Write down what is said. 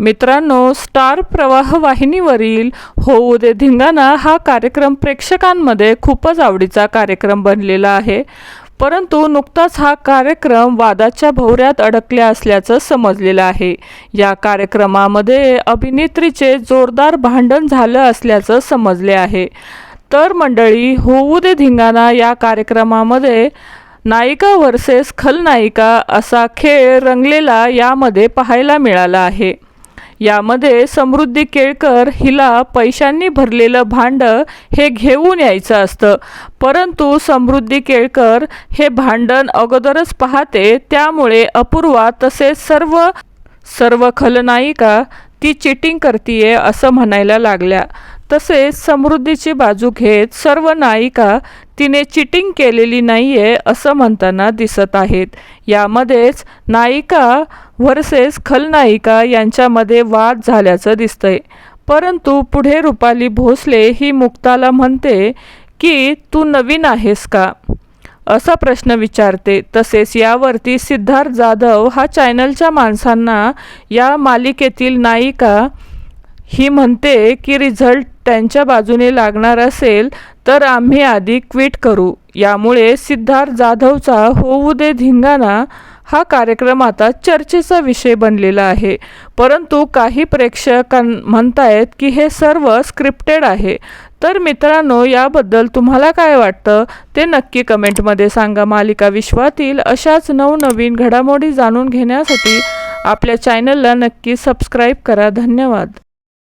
मित्रांनो स्टार प्रवाह वाहिनीवरील होऊ दे धिंगाणा हा कार्यक्रम प्रेक्षकांमध्ये खूपच आवडीचा कार्यक्रम बनलेला आहे. परंतु नुकताच हा कार्यक्रम वादाच्या भोवऱ्यात अडकल्या असल्याचं समजलेलं आहे. या कार्यक्रमामध्ये अभिनेत्रीचे जोरदार भांडण झालं असल्याचं समजले आहे. तर मंडळी होऊ दे धिंगाणा या कार्यक्रमामध्ये नायिका वर्सेस खलनायिका असा खेळ रंगलेला यामध्ये पाहायला मिळाला आहे. यामध्ये समृद्धी केळकर हिला पैशांनी भरलेलं भांड हे घेऊन यायचं असतं. परंतु समृद्धी केळकर हे भांडण अगोदरच पाहते त्यामुळे अपूर्वा तसेच सर्व सर्व खलनायिका ती चिटिंग करतीये असं म्हणायला लागल्या. तसेच समृद्धीची बाजू घेत सर्व नायिका तिने चिटिंग केलेली नाहीये असं म्हणताना दिसत आहेत. यामध्येच नायिका व्हर्सेस खलनायिका यांच्यामध्ये वाद झाल्याचं दिसतंय. परंतु पुढे रुपाली भोसले ही मुक्ताला म्हणते की तू नवीन आहेस का? असा प्रश्न विचारते. तसेच यावरती सिद्धार्थ जाधव हा चॅनलच्या माणसांना या मालिकेतील नायिका ही म्हणते की रिझल्ट त्यांच्या बाजूने लागणार असेल तर आम्ही आधी क्विट करू. यामुळे सिद्धार्थ जाधवचा होऊ दे धिंगाणा हा कार्यक्रम आता चर्चेचा विषय बनलेला आहे. परंतु काही प्रेक्षक म्हणतायत की हे सर्व स्क्रिप्टेड आहे. तर मित्रांनो याबद्दल तुम्हाला काय वाटतं? ते नक्की कमेंटमध्ये सांगा. मालिका विश्वातील अशाच नवनवीन घडामोडी जाणून घेण्यासाठी आपल्या चॅनलला नक्की सबस्क्राईब करा. धन्यवाद.